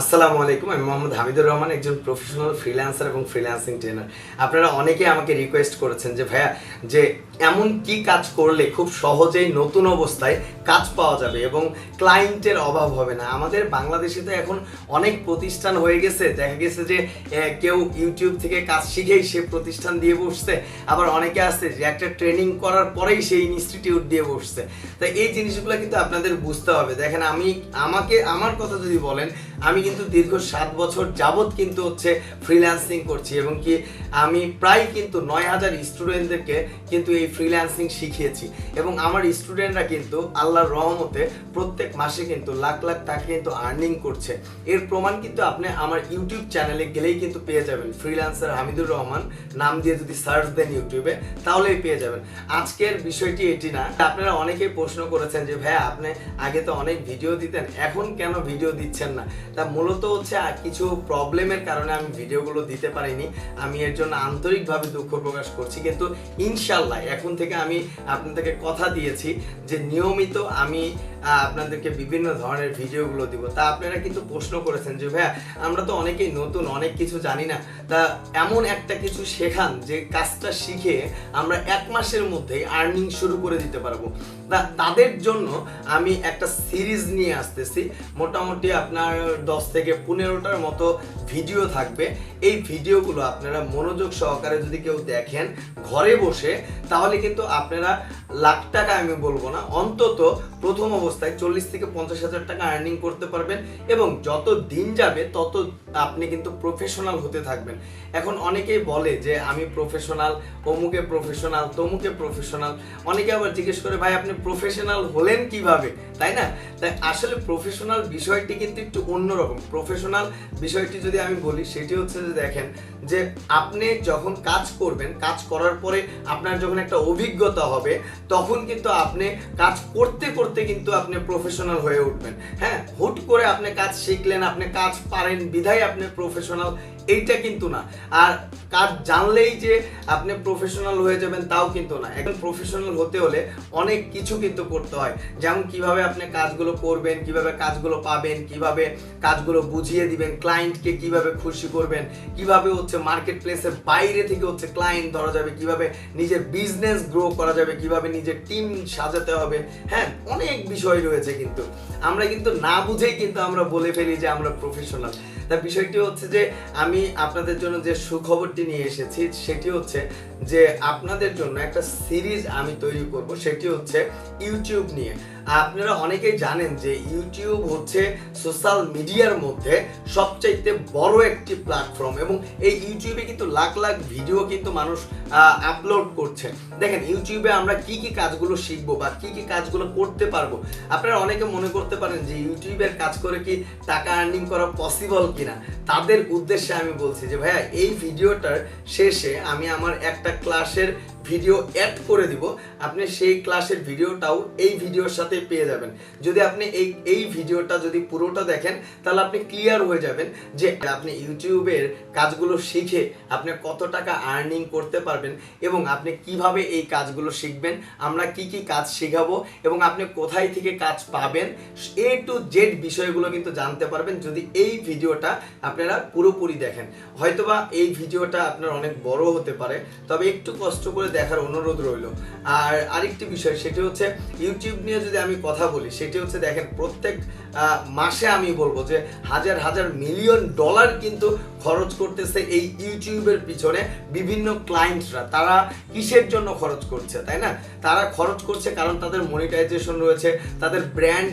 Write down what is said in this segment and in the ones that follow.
আসসালামু আলাইকুম, আমি মোহাম্মদ হামিদুর রহমান, একজন প্রফেশনাল ফ্রিল্যান্সার এবং ফ্রিল্যান্সিং ট্রেনার আপনারা অনেকে আমাকে রিকোয়েস্ট করেছেন যে, ভাইয়া, যে এমন কি কাজ করলে খুব সহজেই নতুন অবস্থায় কাজ পাওয়া যাবে এবং ক্লায়েন্টের অভাব হবে না? আমাদের বাংলাদেশে তো এখন অনেক প্রতিষ্ঠান হয়ে গেছে। দেখা গেছে যে কেউ ইউটিউব থেকে কাজ শিখেই সে প্রতিষ্ঠান দিয়ে বসছে। আবার অনেকে আসছে যে, একটা ট্রেনিং করার পরেই সেই ইনস্টিটিউট দিয়ে বসছে। তাই এই জিনিসগুলো কিন্তু আপনাদের বুঝতে হবে। দেখেন, আমি, আমাকে, আমার কথা যদি বলেন, আমি কিন্তু দীর্ঘ সাত বছর যাবত কিন্তু হচ্ছে ফ্রিল্যান্সিং করছি এবং কি আমি প্রায় কিন্তু নয় হাজার স্টুডেন্টদেরকে কিন্তু এই ফ্রিল্যান্সিং শিখিয়েছি। এবং আমার স্টুডেন্টরা কিন্তু আল্লাহর রহমতে প্রত্যেক মাসে কিন্তু লাখ লাখ টাকা কিন্তু আর্নিং করছে। এর প্রমাণ কিন্তু আপনি আমার ইউটিউব চ্যানেলে গেলেই কিন্তু পেয়ে যাবেন। ফ্রিল্যান্সার হামিদুর রহমান নাম দিয়ে যদি সার্চ দেন ইউটিউবে তাহলেই পেয়ে যাবেন। আজকের বিষয়টি এটি না, আপনারা অনেকেই প্রশ্ন করেছেন যে, ভাইয়া, আপনি আগে তো অনেক ভিডিও দিতেন, এখন কেন ভিডিও দিচ্ছেন না? তা মূলত হচ্ছে কিছু প্রবলেমের কারণে আমি ভিডিওগুলো দিতে পারিনি। আমি এর জন্য আন্তরিকভাবে দুঃখ প্রকাশ করছি। কিন্তু ইনশাল্লাহ এখন থেকে আমি আপনাদেরকে কথা দিয়েছি যে নিয়মিত আমি আপনাদেরকে বিভিন্ন ধরনের ভিডিওগুলো দিব। তা আপনারা কিন্তু প্রশ্ন করেছেন যে, ভাইয়া, আমরা তো অনেকেই নতুন, অনেক কিছু জানি না। তা এমন একটা কিছু শেখান যে, কাজটা শিখে আমরা এক মাসের মধ্যেই আর্নিং শুরু করে দিতে পারব। তা তাদের জন্য আমি একটা সিরিজ নিয়ে আসতেছি। মোটামুটি আপনার দশ থেকে পনেরোটার মতো ভিডিও থাকবে। এই ভিডিওগুলো আপনারা মনোযোগ সহকারে যদি কেউ দেখেন ঘরে বসে, তাহলে কিন্তু আপনারা লাখ টাকা আমি বলব না, অন্তত প্রথম অবস্থায় চল্লিশ থেকে পঞ্চাশ হাজার টাকা আর্নিং করতে পারবেন এবং যত দিন যাবে, তত আপনি কিন্তু প্রফেশনাল হতে থাকবেন। এখন অনেকেই বলে যে, আমি প্রফেশনাল অমুকে প্রফেশনাল তমুকে প্রফেশনাল অনেকে আবার জিজ্ঞেস করে, ভাই, আপনি প্রফেশনাল হলেন কীভাবে? তাই না? তাই আসলে প্রফেশনাল বিষয়টি কিন্তু একটু অন্যরকম। প্রফেশনাল বিষয়টি যদি আমি বলি, সেটি হচ্ছে যে, দেখেন যে, আপনি যখন কাজ করবেন, কাজ করার পরে আপনার যখন একটা অভিজ্ঞতা হবে তখন কিন্তু আপনি কাজ করতে করতে কিন্তু আপনি প্রফেশনাল হয়ে উঠবেন। হ্যাঁ হুট করে আপনি কাজ শিখলেন, আপনি কাজ পারেন, বিধায় আপনি প্রফেশনাল এইটা কিন্তু না। আর কাজ জানলেই যে আপনি প্রফেশনাল হয়ে যাবেন তাও কিন্তু না। এখন প্রফেশনাল হতে হলে অনেক কিছু কিন্তু করতে হয়। যেমন কীভাবে আপনি কাজগুলো করবেন, কীভাবে কাজগুলো পাবেন, কীভাবে কাজগুলো বুঝিয়ে দিবেন ক্লায়েন্টকে কীভাবে খুশি করবেন, কীভাবে হচ্ছে মার্কেট প্লেসের বাইরে থেকে হচ্ছে ক্লায়েন্ট ধরা যাবে, কীভাবে নিজের বিজনেস গ্রো করা যাবে, কীভাবে নিজের টিম সাজাতে হবে। হ্যাঁ অনেক বিষয় রয়েছে কিন্তু। আমরা কিন্তু না বুঝেই কিন্তু আমরা বলে ফেলি যে আমরা প্রফেশনাল তা বিষয়টি হচ্ছে যে, আমি আপনাদের জন্য যে সুখবরটি নিয়ে এসেছি, সেটি হচ্ছে যে আপনাদের জন্য একটা সিরিজ আমি তৈরি করব, সেটি হচ্ছে ইউটিউব নিয়ে। আপনারা অনেকেই জানেন যে ইউটিউব হচ্ছে সোশ্যাল মিডিয়ার মধ্যে সবচাইতে বড় একটি প্ল্যাটফর্ম এবং এই ইউটিউবে কিন্তু লাখ লাখ ভিডিও কিন্তু মানুষ আপলোড করছে। দেখেন ইউটিউবে আমরা কি কি কাজগুলো শিখব বা কি কি কাজগুলো করতে পারব? আপনারা অনেকে মনে করতে পারেন যে ইউটিউবের কাজ করে কি টাকা আর্নিং করা পসিবল কিনা? তাদের উদ্দেশ্যে আমি বলছি যে, ভাইয়া, এই ভিডিওটার শেষে আমি আমার একটা ক্লাসের ভিডিও অ্যাড করে দিব, আপনি সেই ক্লাসের ভিডিওটাও এই ভিডিওর সাথে পেয়ে যাবেন। যদি আপনি এই এই ভিডিওটা যদি পুরোটা দেখেন, তাহলে আপনি ক্লিয়ার হয়ে যাবেন যে আপনি ইউটিউবের কাজগুলো শিখে আপনি কত টাকা আর্নিং করতে পারবেন এবং আপনি কীভাবে এই কাজগুলো শিখবেন, আমরা কি কি কাজ শেখাবো এবং আপনি কোথায় থেকে কাজ পাবেন, এ টু জেড বিষয়গুলো কিন্তু জানতে পারবেন যদি এই ভিডিওটা আপনারা পুরোপুরি দেখেন। হয়তোবা এই ভিডিওটা আপনার অনেক বড় হতে পারে, তবে একটু কষ্ট করে দেখার অনুরোধ রইল। আর আরেকটি বিষয়, সেটি হচ্ছে ইউটিউব নিয়ে যদি আমি কথা বলি, সেটি হচ্ছে দেখেন প্রত্যেক মাসে আমি বলব যে হাজার হাজার মিলিয়ন ডলার কিন্তু খরচ করতেছে এই ইউটিউবের পিছনে বিভিন্ন ক্লায়েন্টরা তারা কিসের জন্য খরচ করছে, তাই না? তারা খরচ করছে কারণ তাদের মনিটাইজেশন রয়েছে, তাদের ব্র্যান্ড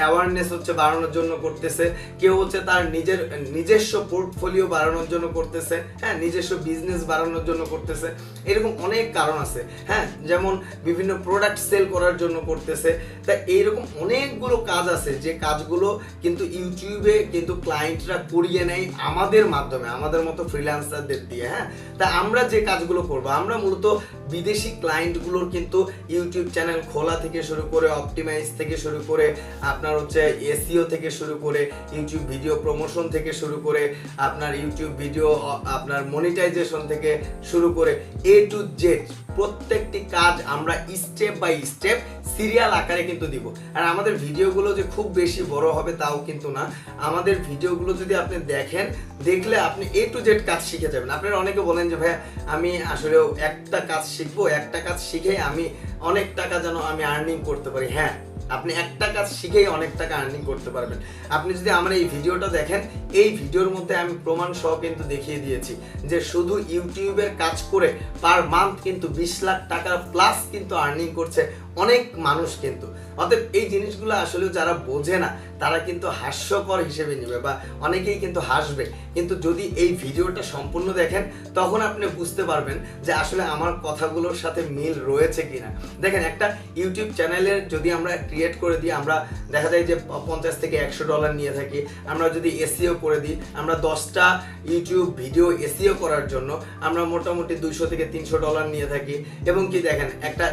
অ্যাওয়ারনেস হচ্ছে বাড়ানোর জন্য করতেছে, কেউ হচ্ছে তার নিজের, নিজস্ব পোর্টফোলিও বাড়ানোর জন্য করতেছে হ্যাঁ নিজস্ব বিজনেস বাড়ানোর জন্য করতেছে, এরকম অনেক কারণ আছে হ্যাঁ যেমন বিভিন্ন প্রোডাক্ট সেল করার জন্য করতেছে, তা এইরকম অনেকগুলো কাজ আছে যে কাজগুলো কিন্তু ইউটিউবে কিন্তু ক্লায়েন্টরা করিয়ে নেয় আমাদের মাধ্যমে, আমাদের মতো ফ্রিল্যান্সারদের দিয়ে হ্যাঁ? তা আমরা যে কাজগুলো করব, আমরা মূলত বিদেশি ক্লায়েন্টগুলোর কিন্তু ইউটিউব চ্যানেল খোলা থেকে শুরু করে অপটিমাইজ থেকে শুরু করে, আপনার হচ্ছে এসিও থেকে শুরু করে, ইউটিউব ভিডিও প্রমোশন থেকে শুরু করে, আপনার ইউটিউব ভিডিও আপনার মনিটাইজেশন থেকে শুরু করে এ টু জেড প্রত্যেকটি কাজ আমরা স্টেপ বাই স্টেপ সিরিয়াল আকারে কিন্তু দিব। আর আমাদের ভিডিওগুলো যে খুব বেশি বড় হবে তাও কিন্তু না। আমাদের ভিডিওগুলো যদি আপনি দেখেন, দেখলে আপনি এ টু জেড কাজ শিখে যাবেন। আপনারা অনেকে বলেন যে, ভাইয়া, আমি আসলে একটা কাজ শিখব, একটা কাজ শিখে আমি অনেক টাকা যেন আমি আর্নিং করতে পারি। হ্যাঁ আপনি একটা কাজ শিখেই অনেক টাকা আর্নিং করতে পারবেন। আপনি যদি আমার এই ভিডিওটা দেখেন, এই ভিডিওর মধ্যে আমি প্রমাণ সহ কিন্তু দেখিয়ে দিয়েছি যে শুধু ইউটিউবের কাজ করে পার মান্থ কিন্তু বিশ লাখ টাকার প্লাস কিন্তু আর্নিং করছে অনেক মানুষ কিন্তু। অতএব এই জিনিসগুলো আসলে যারা বোঝে না, তারা কিন্তু হাস্যকর হিসেবে নেবে বা অনেকেই কিন্তু হাসবে। কিন্তু যদি এই ভিডিওটা সম্পূর্ণ দেখেন, তখন আপনি বুঝতে পারবেন যে আসলে আমার কথাগুলোর সাথে মিল রয়েছে কিনা। দেখেন, একটা ইউটিউব চ্যানেলের যদি আমরা ক্রিয়েট করে দিই, আমরা দেখা যায় যে পঞ্চাশ থেকে একশো ডলার নিয়ে থাকি। আমরা যদি এসিও করে দিই, আমরা দশটা ইউটিউব ভিডিও এসিও করার জন্য আমরা মোটামুটি দুইশো থেকে তিনশো ডলার নিয়ে থাকি। এবং কি দেখেন, একটা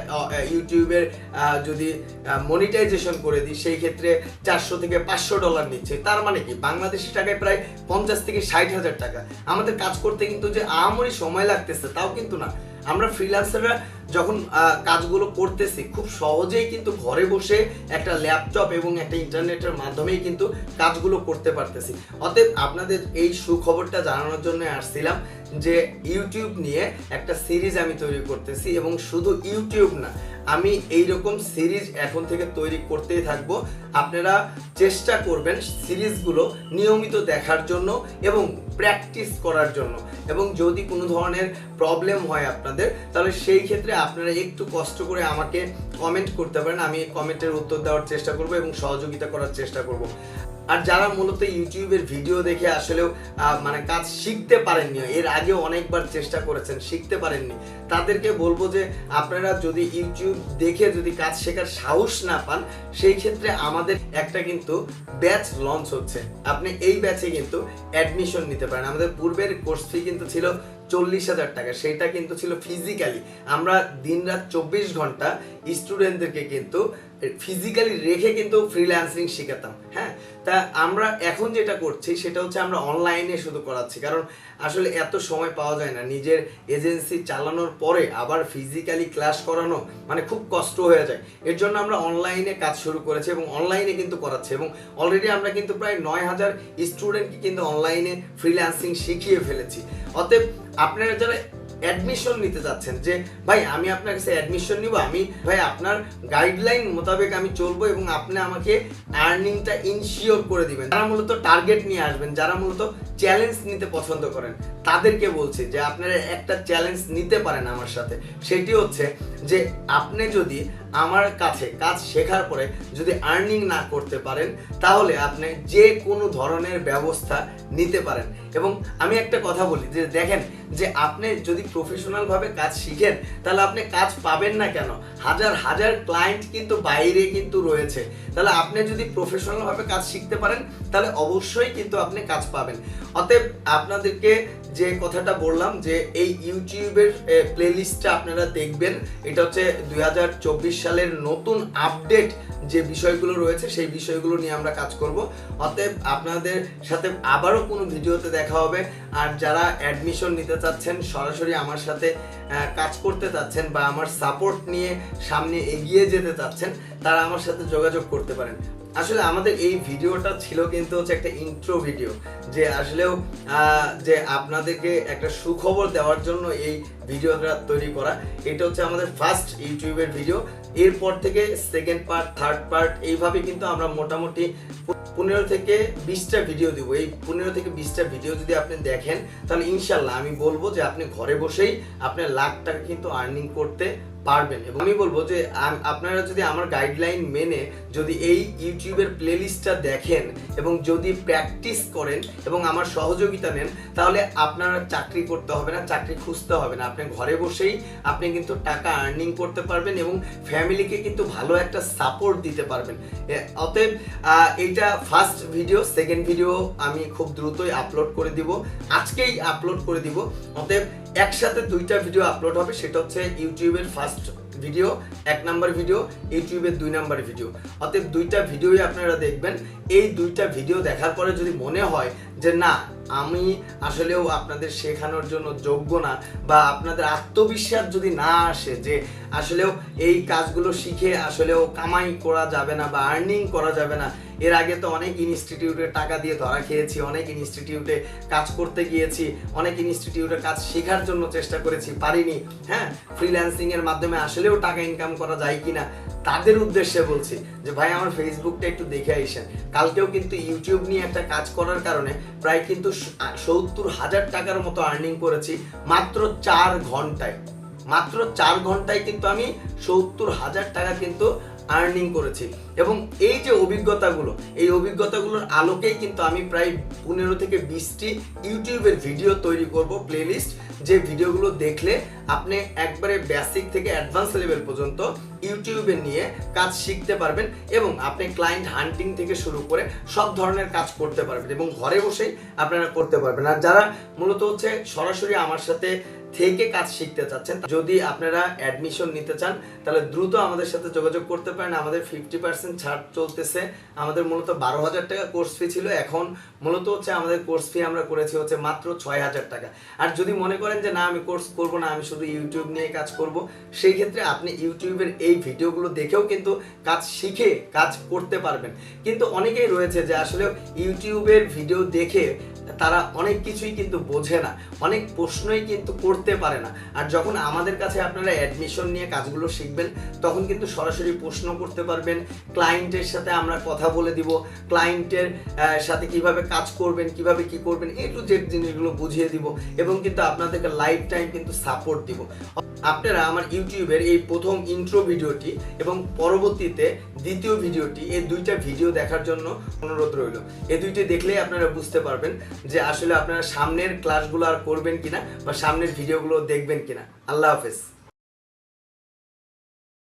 ইউটিউবের যদি মনিটাইজেশন করে দিই, সেই ক্ষেত্রে চারশো থেকে পাঁচশো ডলার নিচ্ছে। তার মানে কি? বাংলাদেশি টাকায় প্রায় পঞ্চাশ থেকে ষাট হাজার টাকা। আমাদের কাজ করতে কিন্তু যে আমারই সময় লাগতেছে, তাও কিন্তু না। আমরা ফ্রিল্যান্সাররা যখন কাজগুলো করতেছি, খুব সহজেই কিন্তু ঘরে বসে একটা ল্যাপটপ এবং একটা ইন্টারনেটের মাধ্যমেই কিন্তু কাজগুলো করতে পারতেছি। অতএব আপনাদের এই সুখবরটা জানানোর জন্য আসছিলাম যে ইউটিউব নিয়ে একটা সিরিজ আমি তৈরি করতেছি এবং শুধু ইউটিউব না, আমি এই রকম সিরিজ এখন থেকে তৈরি করতেই থাকব। আপনারা চেষ্টা করবেন সিরিজগুলো নিয়মিত দেখার জন্য এবং প্র্যাকটিস করার জন্য। এবং যদি কোনো ধরনের প্রবলেম হয় আপনাদের, তাহলে সেই ক্ষেত্রে আপনারা একটু কষ্ট করে আমাকে কমেন্ট করতে পারেন, আমি কমেন্টের উত্তর দেওয়ার চেষ্টা করব এবং সহযোগিতা করার চেষ্টা করব। আর যারা মূলত ইউটিউবের ভিডিও দেখে আসলেও মানে কাজ শিখতে পারেননি, এর আগে অনেকবার চেষ্টা করেছেন, শিখতে পারেননি, তাদেরকে বলব যে আপনারা যদি ইউটিউব দেখে যদি কাজ শেখার সাহস না পান, সেই ক্ষেত্রে আমাদের একটা কিন্তু ব্যাচ লঞ্চ হচ্ছে। আপনি এই ব্যাচে কিন্তু অ্যাডমিশন নিতে পারেন। আমাদের পূর্বের কোর্স ফি কিন্তু ছিল চল্লিশ হাজার টাকা। সেটা কিন্তু ছিল ফিজিক্যালি আমরা দিন রাত চব্বিশ ঘণ্টা স্টুডেন্টদেরকে কিন্তু ফিজিক্যালি রেখে কিন্তু ফ্রিল্যান্সিং শেখাতাম হ্যাঁ? তা আমরা এখন যেটা করছি, সেটা হচ্ছে আমরা অনলাইনে শুধু করাচ্ছি। কারণ আসলে এত সময় পাওয়া যায় না। নিজের এজেন্সি চালানোর পরে আবার ফিজিক্যালি ক্লাস করানো মানে খুব কষ্ট হয়ে যায়। এর জন্য আমরা অনলাইনে কাজ শুরু করেছি এবং অনলাইনে কিন্তু করাচ্ছি এবং অলরেডি আমরা কিন্তু প্রায় নয় হাজার স্টুডেন্টকে কিন্তু অনলাইনে ফ্রিল্যান্সিং শিখিয়ে ফেলেছি। অতএব আপনারা যারা অ্যাডমিশন নিতে যাচ্ছেন যে, ভাই, আমি আপনার কাছে অ্যাডমিশন নিব, আমি, ভাই, আপনার গাইডলাইন মোতাবেক আমি চলবো এবং আপনি আমাকে আর্নিংটা ইনশিওর করে দিবেন। যারা মূলত টার্গেট নিয়ে আসবেন, যারা মূলত চ্যালেঞ্জ নিতে পছন্দ করেন, তাদেরকে বলছি যে, আপনারা একটা চ্যালেঞ্জ নিতে পারেন আমার সাথে। সেটি হচ্ছে যে, আপনি যদি আমার কাছে কাজ শেখার পরে যদি আর্নিং না করতে পারেন, তাহলে আপনি যে কোনো ধরনের ব্যবস্থা নিতে পারেন। এবং আমি একটা কথা বলি, যে দেখেন, যে আপনি যদি প্রফেশনালভাবে কাজ শিখেন, তাহলে আপনি কাজ পাবেন না কেন? হাজার হাজার ক্লায়েন্ট কিন্তু বাইরে কিন্তু রয়েছে। তাহলে আপনি যদি প্রফেশনালভাবে কাজ শিখতে পারেন, তাহলে অবশ্যই কিন্তু আপনি কাজ পাবেন। অতএব আপনাদেরকে যে কথাটা বললাম, যে এই ইউটিউবের প্লেলিস্টটা আপনারা দেখবেন, এটা হচ্ছে দু হাজার চব্বিশ সালের নতুন আপডেট যে বিষয়গুলো রয়েছে, সেই বিষয়গুলো নিয়ে আমরা কাজ করব। অতএব আপনাদের সাথে আবারও কোনো ভিডিওতে দেখা হবে। আর যারা অ্যাডমিশন নিতে চাচ্ছেন, সরাসরি আমার সাথে কাজ করতে চাচ্ছেন বা আমার সাপোর্ট নিয়ে সামনে এগিয়ে যেতে চাচ্ছেন, তারা আমার সাথে যোগাযোগ করতে পারেন। আসলে আমাদের এই ভিডিওটা ছিল কিন্তু হচ্ছে একটা ইন্ট্রো ভিডিও যে আসলেও যে আপনাদেরকে একটা সুখবর দেওয়ার জন্য এই ভিডিওটা তৈরি করা। এটা হচ্ছে আমাদের ফার্স্ট ইউটিউবের ভিডিও এরপর থেকে সেকেন্ড পার্ট থার্ড পার্ট এইভাবে কিন্তু আমরা মোটামুটি পনেরো থেকে বিশটা ভিডিও দিব। এই পনেরো থেকে বিশটা ভিডিও যদি আপনি দেখেন, তাহলে ইনশাল্লাহ আমি বলব যে আপনি ঘরে বসেই আপনার লাখ টাকা কিন্তু আর্নিং করতে পারবেন। এবং আমি বলব যে আপনারা যদি আমার গাইডলাইন মেনে যদি এই ইউটিউবের প্লেলিস্টটা দেখেন এবং যদি প্র্যাকটিস করেন এবং আমার সহযোগিতা নেন, তাহলে আপনারা চাকরি করতে হবে না, চাকরি খুঁজতে হবে না। আপনি ঘরে বসেই আপনি কিন্তু টাকা আর্নিং করতে পারবেন এবং ফ্যামিলিকে কিন্তু ভালো একটা সাপোর্ট দিতে পারবেন। অতএব এইটা ফার্স্ট ভিডিও সেকেন্ড ভিডিও আমি খুব দ্রুতই আপলোড করে দিব। আজকেই আপলোড করে দিব। অতএব, একসাথে দুইটা ভিডিও আপলোড হবে, সেটা হচ্ছে ইউটিউবের ফার্স্ট ভিডিও এক নাম্বার ভিডিও ইউটিউবের দুই নাম্বার ভিডিও অতএব দুইটা ভিডিওই আপনারা দেখবেন। এই দুইটা ভিডিও দেখার পরে যদি মনে হয় যে, না, আমি আসলেও আপনাদের শেখানোর জন্য যোগ্য না বা আপনাদের আত্মবিশ্বাস যদি না আসে যে, আসলেও এই কাজগুলো শিখে আসলেও কামাই করা যাবে না বা আর্নিং করা যাবে না এর আগে তো অনেক ইনস্টিটিউটে টাকা দিয়ে ধরা খেয়েছি, অনেক ইনস্টিটিউটে কাজ করতে গিয়েছি, অনেক ইনস্টিটিউটে কাজ শেখার জন্য চেষ্টা করেছি, পারিনি হ্যাঁ? ফ্রিল্যান্সিং এর মাধ্যমে আসলেও টাকা ইনকাম করা যায় কিনা, তাদের উদ্দেশ্যে বলছি যে, ভাই, আমার ফেসবুকটা একটু দেখে আইসেন কালকেও কিন্তু ইউটিউব নিয়ে একটা কাজ করার কারণে প্রায় কিন্তু সত্তর হাজার টাকার মতো আর্নিং করেছি মাত্র চার ঘন্টায়। মাত্র চার ঘন্টায় কিন্তু আমি সত্তর হাজার টাকা কিন্তু আর্নিং করেছি। এবং এই যে অভিজ্ঞতাগুলো, এই অভিজ্ঞতাগুলোর আলোকেই কিন্তু আমি প্রায় পনেরো থেকে বিশটি ইউটিউবের ভিডিও তৈরি করব প্লেলিস্ট যে ভিডিওগুলো দেখলে আপনি একবারে বেসিক থেকে অ্যাডভান্স লেভেল পর্যন্ত ইউটিউবে নিয়ে কাজ শিখতে পারবেন এবং আপনি ক্লায়েন্ট হান্টিং থেকে শুরু করে সব ধরনের কাজ করতে পারবেন এবং ঘরে বসেই আপনারা করতে পারবেন। আর যারা মূলত হচ্ছে সরাসরি আমার সাথে থেকে কাজ শিখতে চাচ্ছেন, যদি আপনারা অ্যাডমিশন নিতে চান, তাহলে দ্রুত আমাদের সাথে যোগাযোগ করতে পারেন। আমাদের ফিফটি পার্সেন্ট ছাড় চলতেছে। আমাদের মূলত বারো হাজার টাকা কোর্স ফি ছিল। এখন মূলত হচ্ছে আমাদের কোর্স ফি আমরা করেছি হচ্ছে মাত্র ছয় হাজার টাকা। আর যদি মনে করেন যে না, আমি কোর্স করব না, আমি শুধু ইউটিউব নিয়ে কাজ করব, সেই ক্ষেত্রে আপনি ইউটিউবের এই ভিডিওগুলো দেখেও কিন্তু কাজ শিখে কাজ করতে পারবেন। কিন্তু অনেকেই রয়েছে যে আসলে ইউটিউবের ভিডিও দেখে তারা অনেক কিছুই কিন্তু বোঝে না। অনেক প্রশ্নই কিন্তু করতে পারে না। আর যখন আমাদের কাছে আপনারা অ্যাডমিশন নিয়ে কাজগুলো শিখবেন, তখন কিন্তু সরাসরি প্রশ্ন করতে পারবেন ক্লায়েন্টের সাথে আমরা কথা বলে দিব ক্লায়েন্টের সাথে কীভাবে কাজ করবেন, কীভাবে কি করবেন এ টু জেড জিনিসগুলো বুঝিয়ে দিব এবং কিন্তু আপনাদেরকে লাইফ টাইম কিন্তু সাপোর্ট দিব। আপনারা আমার ইউটিউবের এই প্রথম ইন্ট্রো ভিডিওটি এবং পরবর্তীতে দ্বিতীয় ভিডিওটি, এই দুইটা ভিডিও দেখার জন্য অনুরোধ রইল। এই দুইটি দেখলেই আপনারা বুঝতে পারবেন যে আসলে আপনারা সামনের ক্লাসগুলো আর করবেন কিনা বা সামনের ভিডিওগুলো দেখবেন কিনা। আল্লাহ হাফেজ।